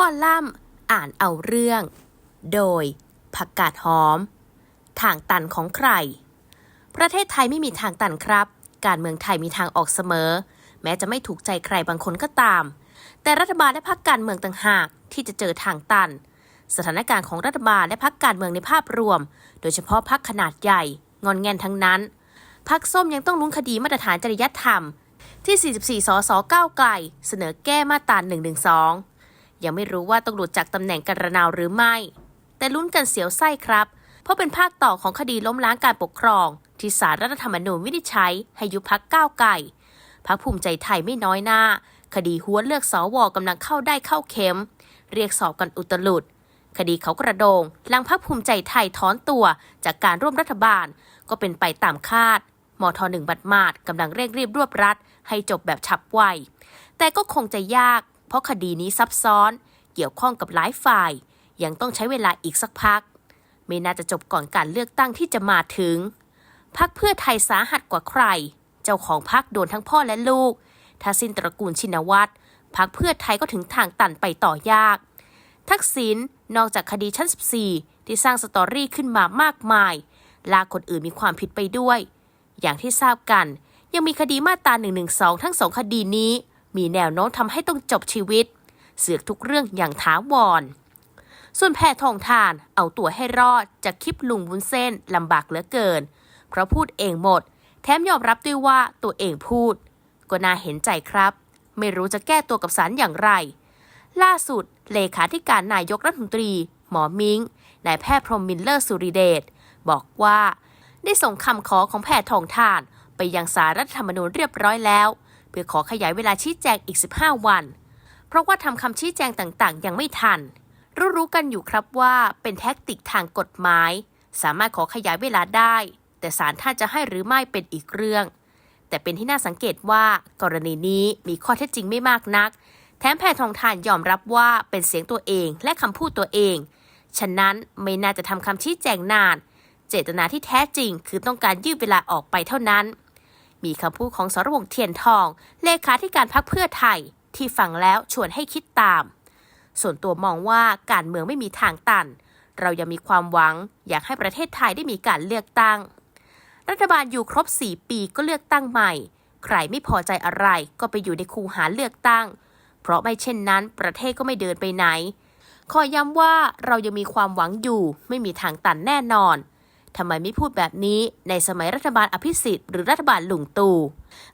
ข้อล่ำอ่านเอาเรื่อง โดยผักกาดหอม ทางตันของใคร ประเทศไทยไม่มีทางตันครับ การเมืองไทยมีทางออกเสมอ แม้จะไม่ถูกใจใครบางคนก็ตาม แต่รัฐบาลและพรรคการเมืองต่างหากที่จะเจอทางตัน สถานการณ์ของรัฐบาลและพรรคการเมืองในภาพรวม โดยเฉพาะพรรคขนาดใหญ่ งอนแงนทั้งนั้นพรรคส้มยังต้องลุ้นคดีมาตรฐานจริยธรรม ที่ 44 สสก้าวไกล เสนอแก้มาตรา112 ยังไม่รู้ว่าต้องหลุดจากตำแหน่งกันระนาวหรือไม่ แต่ลุ้นกันเสียวไส้ครับ เพราะเป็นภาคต่อของคดีล้มล้างการปกครอง ที่สารรัฐธรรมนูญวินิจฉัย ให้ยุบพักก้าวไกลพักภูมิใจไทยไม่น้อยหน้า คดีหัวเลือกสวกำลังเข้าได้เข้าเข็ม เรียกสอบกันอุตลุดคดีเขากระโดง หลังพักภูมิใจไทยถอนตัวจากการร่วมรัฐบาล ก็เป็นไปตามคาดมทหนึ่งบัดมาดกำลังเร่งรีบรวบรัดให้จบแบบฉับไว แต่ก็คงจะยาก เพราะคดีนี้ซับซ้อนเกี่ยวข้องกับหลายฝ่าย ยังต้องใช้เวลาอีกสักพัก ไม่น่าจะจบก่อนการเลือกตั้งที่จะมาถึงพักเพื่อไทยสาหัสกว่าใคร เจ้าของพักโดนทั้งพ่อและลูก ถ้าสิ้นตระกูลชินวัตรพักเพื่อไทยก็ถึงทางตันไปต่อยาก ทักษิณนอกจากคดีชั้น 14 ที่สร้างสตอรี่ขึ้นมามากมาย ลากคนอื่นมีความผิดไปด้วย อย่างที่ทราบกัน ยังมีคดีมาตรา112 ทั้งสองคดีนี้ มีแนวโน้มทำให้ต้องจบชีวิต เสือกทุกเรื่องอย่างท้าวร ส่วนแพทองทานเอาตัวให้รอดจากคลิปลุงวุ้นเส้นลำบากเหลือเกิน เพราะพูดเองหมด แถมยอมรับด้วยว่าตัวเองพูด ก็น่าเห็นใจครับ ไม่รู้จะแก้ตัวกับสารอย่างไร ล่าสุดเลขาธิการนายกรัฐมนตรี หมอมิงนายแพทย์พรหมมินเลอร์สุริเดชบอกว่า ได้ส่งคำขอของแพทย์ทองทานไปยังสารรัฐธรรมนูญเรียบร้อยแล้ว เพื่อขอขยายเวลาชี้แจงอีก 15 วัน เพราะว่าทำคำชี้แจงต่างๆ ยังไม่ทัน รู้ๆกันอยู่ครับว่าเป็นแท็กติกทางกฎหมาย สามารถขอขยายเวลาได้ แต่ศาลท่านจะให้หรือไม่เป็นอีกเรื่อง แต่เป็นที่น่าสังเกตว่ากรณีนี้มีข้อเท็จจริงไม่มากนัก แถมแพทย์ทองทานยอมรับว่าเป็นเสียงตัวเองและคำพูดตัวเอง ฉะนั้นไม่น่าจะทำคำชี้แจงนาน เจตนาที่แท้จริงคือต้องการยืดเวลาออกไปเท่านั้น มีคำพูดของสรวงเทียนทอง เลขาธิการพรรคเพื่อไทย ที่ฟังแล้วชวนให้คิดตาม ส่วนตัวมองว่าการเมืองไม่มีทางตัน เรายังมีความหวัง อยากให้ประเทศไทยได้มีการเลือกตั้ง รัฐบาลอยู่ครบ 4 ปีก็เลือกตั้งใหม่ ใครไม่พอใจอะไรก็ไปอยู่ในคูหาเลือกตั้ง เพราะไม่เช่นนั้น ประเทศก็ไม่เดินไปไหน ขอย้ำว่าเรายังมีความหวังอยู่ ไม่มีทางตันแน่นอน ทำไมไม่พูดแบบนี้ในสมัยรัฐบาลอภิสิทธิ์หรือรัฐบาลลุงตู่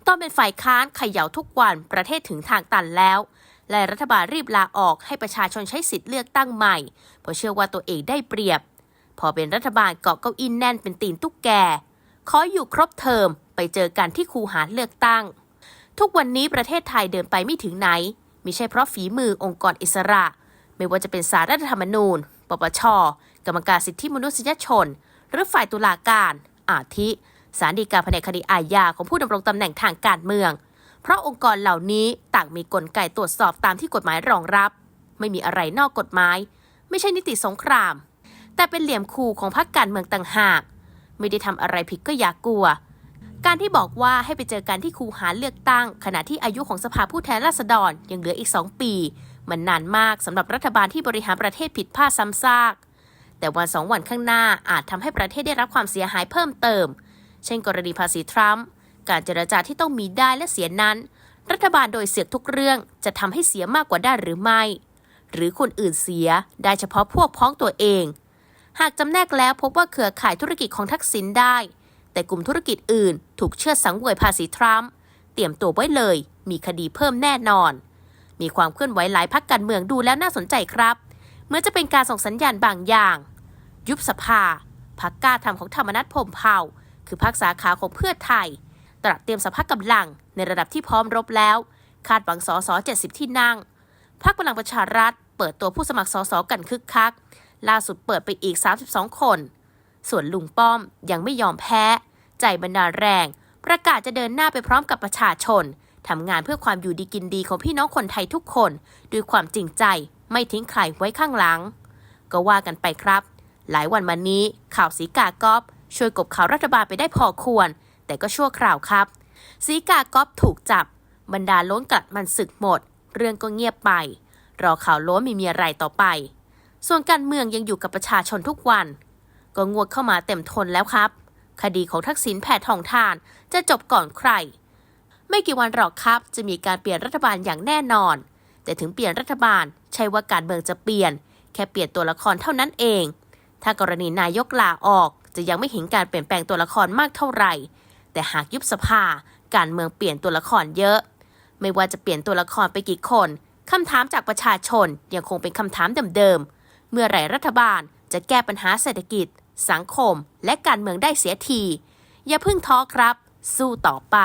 ตอนเป็นฝ่ายค้านเขย่าทุกวันประเทศถึงทางตันแล้ว และรัฐบาลรีบลาออกให้ประชาชนใช้สิทธิ์เลือกตั้งใหม่ เพราะเชื่อว่าตัวเองได้เปรียบ พอเป็นรัฐบาลเกาะเก้าอี้แน่นเป็นตีนตุ๊กแก ขออยู่ครบเทอมไปเจอกันที่คูหาเลือกตั้ง ทุกวันนี้ประเทศไทยเดินไปไม่ถึงไหนไม่ใช่เพราะฝีมือองค์กรอิสระ ไม่ว่าจะเป็นสารรัฐธรรมนูญ ปปช กรรมการสิทธิมนุษยชน หรือฝ่ายตุลาการ อาทิสารดีกาแผนกคดีอาญาของผู้ดำรงตำแหน่งทางการเมือง เพราะองค์กรเหล่านี้ต่างมีกลไกตรวจสอบตามที่กฎหมายรองรับ ไม่มีอะไรนอกกฎหมาย ไม่ใช่นิติสงคราม แต่เป็นเหลี่ยมคูของพรรคการเมืองต่างหาก ไม่ได้ทำอะไรผิดก็อย่ากกลัว การที่บอกว่าให้ไปเจอกันที่คูหาเลือกตั้ง ขณะที่อายุของสภาผู้แทนราษฎรยังเหลืออีก 2 ปี มันนานมากสำหรับรัฐบาลที่บริหารประเทศผิดพลาดซ้ำซาก แต่วันสองวันข้างหน้าอาจทำให้ประเทศได้รับความเสียหายเพิ่มเติม เช่นกรณีภาษีทรัมป์การเจรจาที่ต้องมีได้และเสียนั้น รัฐบาลโดยเสือกทุกเรื่องจะทำให้เสียมากกว่าได้หรือไม่ หรือคนอื่นเสียได้เฉพาะพวกพ้องตัวเอง หากจำแนกแล้วพบว่าเครือข่ายธุรกิจของทักษิณได้ แต่กลุ่มธุรกิจอื่น ถูกเชื่อดสังเวยภาษีทรัมป์เตรียมตัวไว้เลย มีคดีเพิ่มแน่นอน มีความเคลื่อนไหวหลายพักการเมืองดูแล้วน่าสนใจครับเหมื่อนจะเป็นการส่งสัญญาณบางอย่าง ยุบสภาพักกล้าทำของธรรมนัฐพรมเผ่า คือพักสาขาของเพื่อไทย ตระเตรียมสภาพกำลังในระดับที่พร้อมรบแล้ว คาดหวังสอสอ70 ที่นั่งพรรคพลังประชารัฐ เปิดตัวผู้สมัครสอสอกันคึกคัก ล่าสุดเปิดไปอีก 32 คน ส่วนลุงป้อมยังไม่ยอมแพ้ ใจบรรดาแรง ประกาศจะเดินหน้าไปพร้อมกับประชาชนทำงานเพื่อความอยู่ดีกินดีของพี่น้องคนไทยทุกคน ด้วยความจริงใจไม่ทิ้งใครไว้ข้างหลัง ก็ว่ากันไปครับ หลายวันมานี้ข่าวสีกากอบช่วยกบข่าวรัฐบาลไปได้พอควร แต่ก็ชั่วคราวครับ สีกากอบถูกจับบรรดาล้นกัดมันศึกหมด เรื่องก็เงียบไป รอข่าวล้นม่มีอะไรต่อไป ส่วนการเมืองยังอยู่กับประชาชนทุกวัน ก็งวดเข้ามาเต็มทนแล้วครับ คดีของทักษิณแผ่ทองทานจะจบก่อนใคร ไม่กี่วันหรอกครับ จะมีการเปลี่ยนรัฐบาลอย่างแน่นอน แต่ถึงเปลี่ยนรัฐบาลใช่ว่าการเมืองจะเปลี่ยน แค่เปลี่ยนตัวละครเท่านั้นเอง ถ้ากรณีนายกลาออกจะยังไม่เห็นการเปลี่ยนแปลงตัวละครมากเท่าไหร่ แต่หากยุบสภา การเมืองเปลี่ยนตัวละครเยอะ ไม่ว่าจะเปลี่ยนตัวละครไปกี่คนคำถามจากประชาชนยังคงเป็นคำถามเดิมๆ เมื่อไหร่รัฐบาลจะแก้ปัญหาเศรษฐกิจ สังคม และการเมืองได้เสียที อย่าเพิ่งท้อครับ สู้ต่อไป